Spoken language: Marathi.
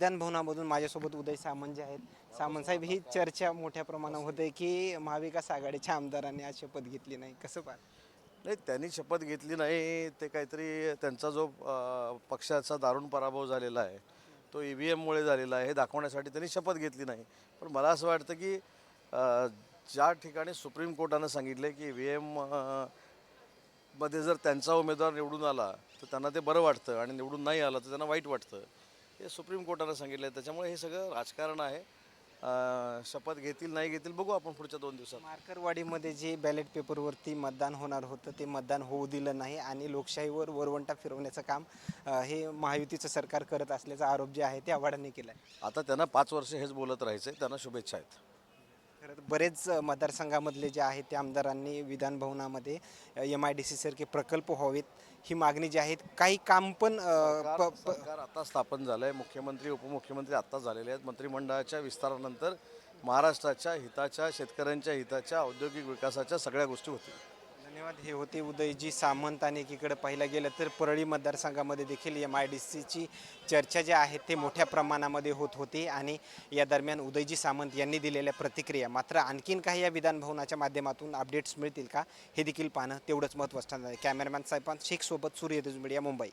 विधानभवनामधून माझ्यासोबत उदय सामंत जे आहेत. सामंत साहेब ही चर्चा मोठ्या प्रमाणात होते की महाविकास आघाडीच्या आमदारांनी आज शपथ घेतली नाही. कसं पाहता? नाही त्यांनी शपथ घेतली नाही. ते काहीतरी त्यांचा जो पक्षाचा दारुण पराभव झालेला आहे तो ई व्ही एममुळे झालेला आहे हे दाखवण्यासाठी त्यांनी शपथ घेतली नाही. पण मला असं वाटतं की ज्या ठिकाणी सुप्रीम कोर्टानं सांगितलं की ई व्ही एममध्ये जर त्यांचा उमेदवार निवडून आला तर त्यांना ते बरं वाटतं. आणि निवडून नाही आलं तर त्यांना वाईट वाटतं. हे सुप्रीम कोर्टानं सांगितलं आहे त्याच्यामुळे हे सगळं राजकारण आहे. अ, शपथ घेतील नाही घेतील बघू आपण पुढच्या दोन दिवसात. मार्करवाडीमध्ये जे बॅलेट पेपरवरती मतदान होणार होतं ते मतदान होऊ दिलं नाही आणि लोकशाहीवर वरवंटा फिरवण्याचं काम अ, हे महायुतीचं सरकार करत असल्याचा आरोप जे आहे ते आव्हाडांनी केला आहे आता त्यांना पाच वर्ष हेच बोलत राहायचं त्यांना शुभेच्छा आहेत. खरं तर बरेच मतदारसंघामधले जे आहेत त्या आमदारांनी विधानभवनामध्ये एम आय डी सी सारखे प्रकल्प व्हावेत ही मागणी जी आहे काही काम पण अ, प- सरकार प- सरकार आता स्थापन झालं आहे मुख्यमंत्री उपमुख्यमंत्री आत्ता झालेले आहेत. मंत्रिमंडळाच्या विस्तारानंतर महाराष्ट्राच्या हिताच्या शेतकऱ्यांच्या हिताच्या औद्योगिक विकासाच्या सगळ्या गोष्टी होतील. धन्यवाद. हे होते उदयजी सामंत आणि एकीकडे पाहिलं गेलं तर परळी मतदारसंघामध्ये देखील एम आय डी सीची चर्चा ज्या आहेत ते मोठ्या प्रमाणामध्ये होत होती आणि या दरम्यान उदयजी सामंत यांनी दिलेल्या प्रतिक्रिया. मात्र आणखीन काही या विधानभवनाच्या माध्यमातून अपडेट्स मिळतील का हे देखील पाहणं तेवढंच महत्त्वाचं ठरणार आहे. कॅमेरामॅन साहेबांत शेखसोबत मीडिया मुंबई.